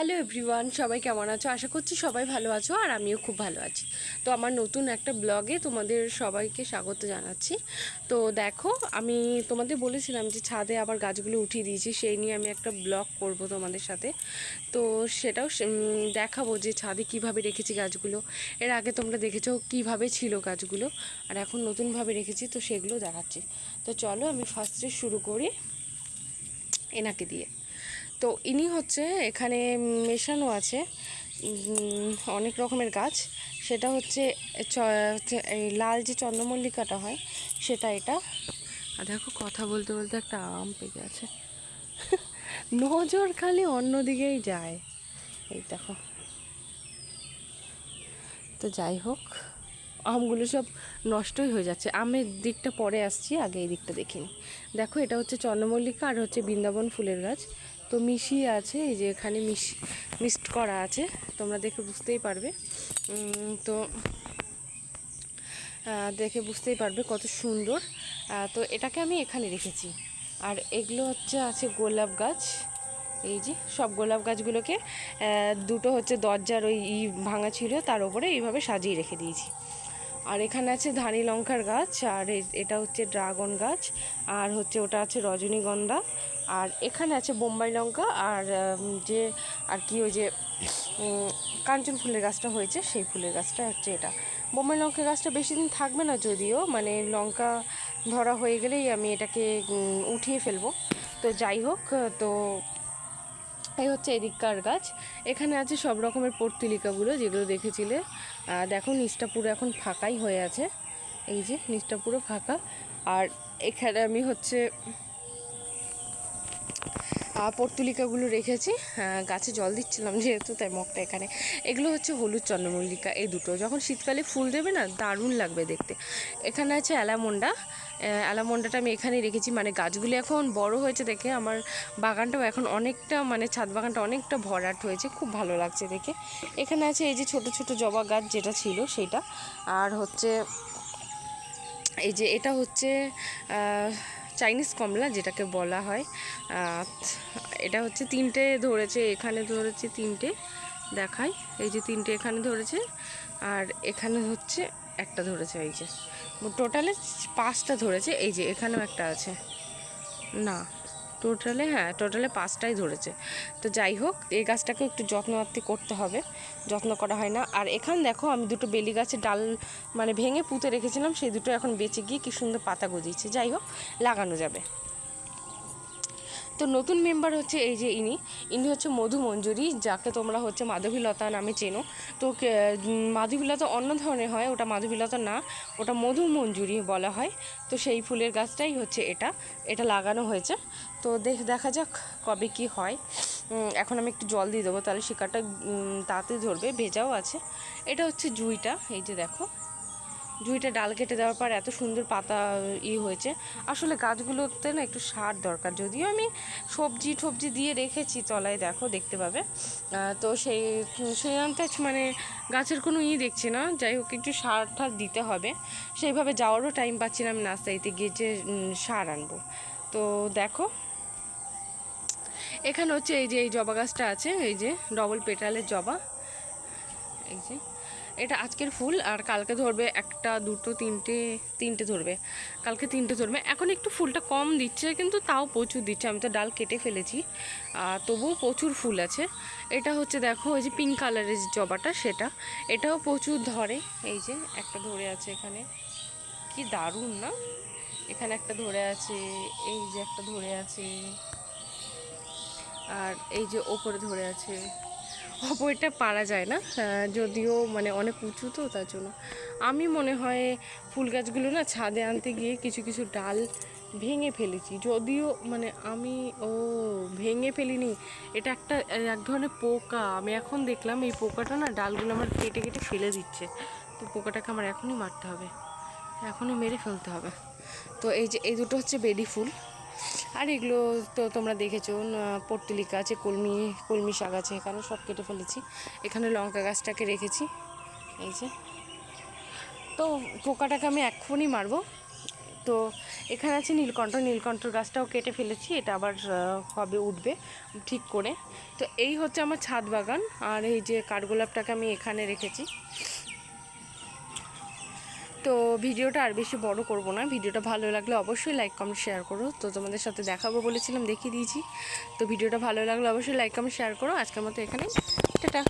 Hello everyone, সবাই কেমন আছো? আশা করছি সবাই ভালো আছো আর আমিও খুব ভালো আছি। তো আমার নতুন একটা ব্লগে তোমাদের সবাইকে স্বাগত জানাচ্ছি। তো দেখো, আমি তোমাদের বলেছিলাম যে ছাদে আবার গাছগুলো উঠিয়ে দিয়েছি, সেই নিয়ে আমি একটা ব্লগ করব তোমাদের সাথে। তো সেটাও দেখাবো যে ছাদে কীভাবে রেখেছি গাছগুলো। এর আগে তোমরা দেখেছ কীভাবে ছিল গাছগুলো, আর এখন নতুনভাবে রেখেছি, তো সেগুলো দেখাচ্ছি। তো চলো আমি ফার্স্টে শুরু করি এনাকে দিয়ে। তো ইনি হচ্ছে এখানে মেশানো আছে অনেক রকমের গাছ। সেটা হচ্ছে লাল যে চন্দ্রমল্লিকাটা হয়, সেটা এটা। আর দেখো, কথা বলতে বলতে একটা আম পেকে আছে নজর খালি অন্যদিকেই যায়। এই দেখো। তো যাই হোক, আমগুলো সব নষ্টই হয়ে যাচ্ছে। আমের দিকটা পরে আসছি, আগে এই দিকটা দেখিনি। দেখো, এটা হচ্ছে চন্দ্রমল্লিকা আর হচ্ছে বৃন্দাবন ফুলের গাছ। তো মিশিয়ে আছে, এই যে এখানে মিশ, মিক্সড করা আছে, তোমরা দেখে বুঝতেই পারবে। তো দেখে বুঝতেই পারবে কত সুন্দর। তো এটাকে আমি এখানে রেখেছি। আর এগুলো হচ্ছে, আছে গোলাপ গাছ। এই যে, সব গোলাপ গাছগুলোকে দুটো হচ্ছে দরজার ওই ই ভাঙা ছিল, তার উপরে এইভাবে সাজিয়ে রেখে দিয়েছি। আর এখানে আছে ধানি লঙ্কার গাছ, আর এটা হচ্ছে ড্রাগন গাছ, আর হচ্ছে ওটা আছে রজনীগন্ধা। আর এখানে আছে বোম্বাই লঙ্কা আর যে, আর কি ওই যে কাঞ্চন ফুলের গাছটা হয়েছে, সেই ফুলের গাছটা হচ্ছে এটা। বোম্বাই লঙ্কা গাছটা বেশি দিন থাকবে না যদিও মানে লঙ্কা ধরা হয়ে গেলেই আমি এটাকে উঠিয়ে ফেলব। তো যাই হোক, তো এই হচ্ছে এদিককার গাছ। এখানে আছে সব রকমের পর্তুলিকাগুলো যেগুলো দেখেছিলে। দেখো, নিচটা পুরো এখন ফাঁকাই হয়ে আছে। এই যে, নিচটা পুরো ফাঁকা। আর এখানে আমি হচ্ছে পর্তুলিকাগুলো রেখেছি। গাছে জল দিচ্ছিলাম যেহেতু, তাই মগটা এখানে। এগুলো হচ্ছে হলুদ চন্দ্রমল্লিকা, এই দুটো। যখন শীতকালে ফুল দেবে না, দারুণ লাগবে দেখতে। এখানে আছে অ্যালামন্ডা। অ্যালামন্ডাটা আমি এখানেই রেখেছি। মানে গাছগুলি এখন বড় হয়েছে দেখে আমার বাগানটাও এখন অনেকটা মানে ছাদ বাগানটা অনেকটা ভরাট হয়েছে। খুব ভালো লাগছে দেখে। এখানে আছে এই যে ছোট ছোট জবা গাছ যেটা ছিল, সেটা। আর হচ্ছে, এই যে এটা হচ্ছে চাইনিজ কমলা যেটাকে বলা হয়। এটা হচ্ছে তিনটে ধরেছে, এখানে ধরেছে তিনটে, দেখাই। এই যে তিনটে এখানে ধরেছে, আর এখানে হচ্ছে একটা ধরেছে, এই যে। টোটালে পাঁচটা ধরেছে, এই যে এখানেও একটা আছে। না টোটালে হ্যাঁ টোটালে পাঁচটাই ধরেছে। তো যাই হোক, এই গাছটাকে একটু যত্ন আত্মি করতে হবে। যত্ন করা হয় না। আর এখান দেখো, আমি দুটো বেলি গাছের ডাল মানে ভেঙে পুঁতে রেখেছিলাম, সেই দুটো এখন বেঁচে গিয়ে কি সুন্দর পাতা গজিয়েছে। যাই হোক, লাগানো যাবে। তো নতুন মেম্বার হচ্ছে এই যে ইনি। ইনি হচ্ছে মধু মঞ্জুরি, যাকে তোমরা হচ্ছে মাধবীলতা নামে চেনো। তো মাধবীলতা অন্য ধরনের হয়, ওটা মাধবীলতা না, ওটা মধু মঞ্জুরি বলা হয়। তো সেই ফুলের গাছটাই হচ্ছে এটা এটা লাগানো হয়েছে। তো দেখ, দেখা যাক কবে কি হয়। এখন আমি একটু জল দিয়ে দেবো, তাহলে শিকারটা তাড়াতাড়ি ধরবে, ভেজাও আছে। এটা হচ্ছে জুইটা, এই যে দেখো। জুইটা ডাল কেটে দেওয়ার পর এত সুন্দর পাতা ই হয়েছে। আসলে গাছগুলোতে না একটু সার দরকার। যদিও আমি সবজি টবজি দিয়ে রেখেছি তলায়, দেখো, দেখতে পাবে। তো সেই সেই আন্তাজ মানে গাছের কোনো ই দেখছি না। যাই হোক, একটু সার ঠার দিতে হবে। সেইভাবে যাওয়ারও টাইম পাচ্ছিলাম নাস্তাইতে গিয়ে যে সার আনব। তো দেখো, এখানে হচ্ছে এই যে, এই জবা গাছটা আছে, এই যে ডবল পেটালের জবা। এই যে, এটা আজকের ফুল আর কালকে ধরবে একটা, দুটো, তিনটে তিনটে ধরবে। কালকে তিনটে ধরবে। এখন একটু ফুলটা কম দিচ্ছে, কিন্তু তাও প্রচুর দিচ্ছে। আমি তো ডাল কেটে ফেলেছি। আর তবুও প্রচুর ফুল আছে। এটা হচ্ছে দেখো, ওই যে পিঙ্ক কালারের যে জবাটা, সেটা। এটাও প্রচুর ধরে। এই যে, একটা ধরে আছে এখানে। কি দারুণ, না? এখানে একটা ধরে আছে, এই যে একটা ধরে আছে। আর এই যে ওপরে ধরে আছে। ওপরটা পারা যায় না যদিও মানে অনেক উঁচু তো তার জন্য। আমি মনে হয় ফুল গাছগুলো না ছাদে আনতে গিয়ে কিছু কিছু ডাল ভেঙে ফেলেছি। যদিও মানে আমি, ও, ভেঙে ফেলিনি। এটা একটা, এক ধরনের পোকা। আমি এখন দেখলাম এই পোকাটা না ডালগুলো আমার কেটে কেটে ফেলে দিচ্ছে। তো পোকাটাকে আমার এখনই মারতে হবে। এখনই মেরে ফেলতে হবে। তো এই যে, এই দুটো হচ্ছে বেডি ফুল। আর এগুলো তো তোমরা দেখেছ পর্তুলিকা আছে, কলমি কলমি শাক আছে এখানে সব কেটে ফেলেছি। এখানে লঙ্কা গাছটাকে রেখেছি, এই যে। তো পোকাটাকে আমি এক্ষুনি মারবো। তো এখানে আছে নীলকণ্ঠ নীলকণ্ঠর গাছটাও কেটে ফেলেছি, এটা আবার হবে উঠবে ঠিক করে। তো এই হচ্ছে আমার ছাদ বাগান, আর এই যে কাঠগোলাপটাকে আমি এখানে রেখেছি। তো ভিডিওটা আর বেশি বড় করব না। ভিডিওটা ভালো লাগলে অবশ্যই লাইক কমেন্ট শেয়ার করো। তো তোমাদের সাথে দেখাবো বলেছিলাম, দেখিয়ে দিয়েছি। তো ভিডিওটা ভালো লাগলে অবশ্যই লাইক কমেন্ট শেয়ার করো। আজকের মতো এখানে টাটা।